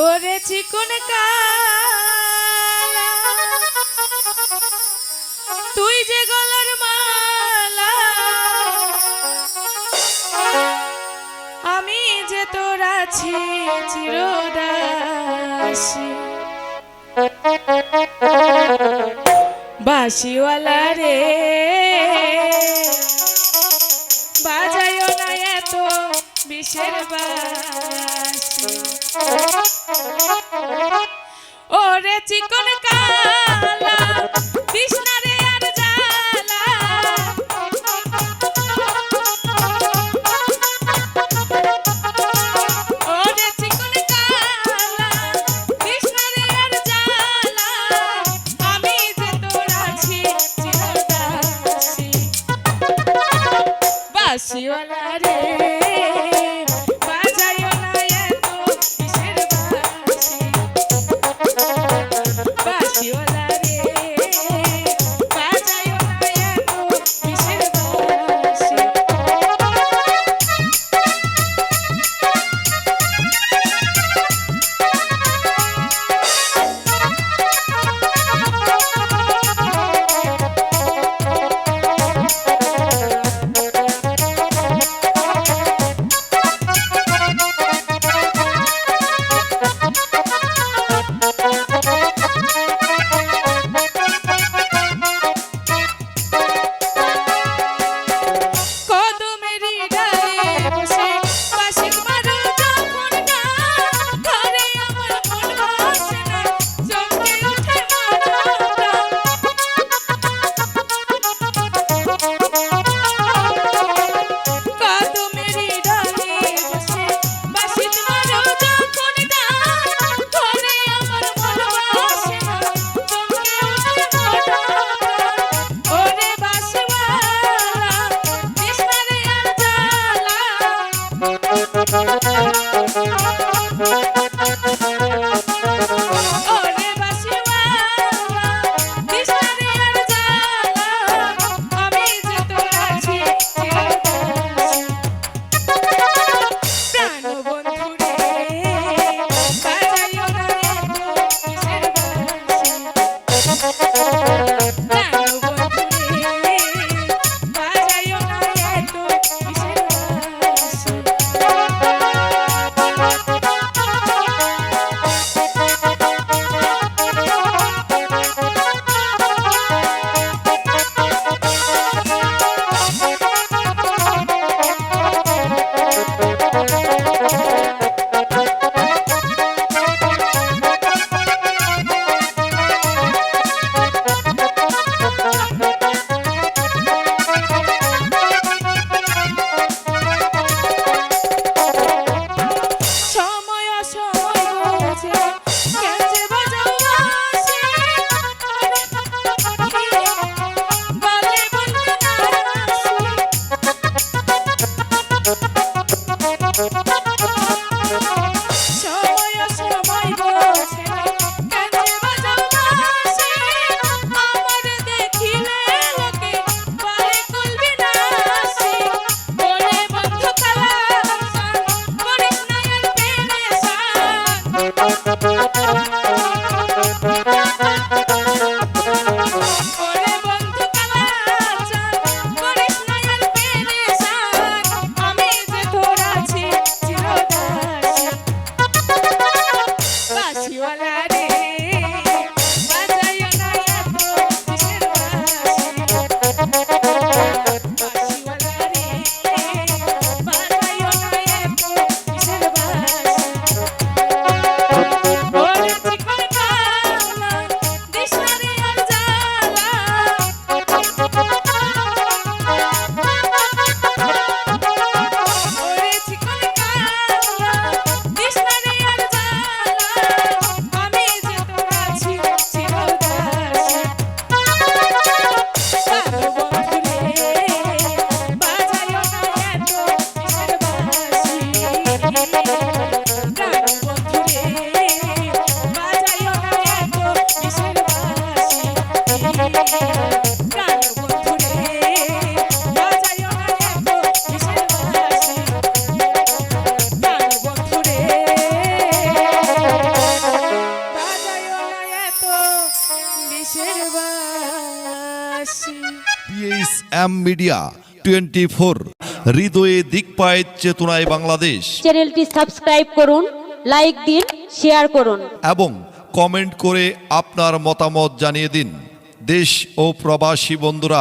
ওরে চিকুন তুই যে গলার মালা আমি যে তোর আছি চিরদাসী। বাসিওয়ালা রে কিসের বাসি? ওরে চিকন daddy. ভালোবাসি পিএইচএম মিডিয়া টোয়েন্টি ফোর হৃদয়ে দিকপায় চেতনায় বাংলাদেশ। চ্যানেলটি সাবস্ক্রাইব করুন লাইক দিন শেয়ার করুন। এবং কমেন্ট করে আপনার মতামত জানিয়ে দিন। দেশ ও প্রবাসী বন্ধুরা।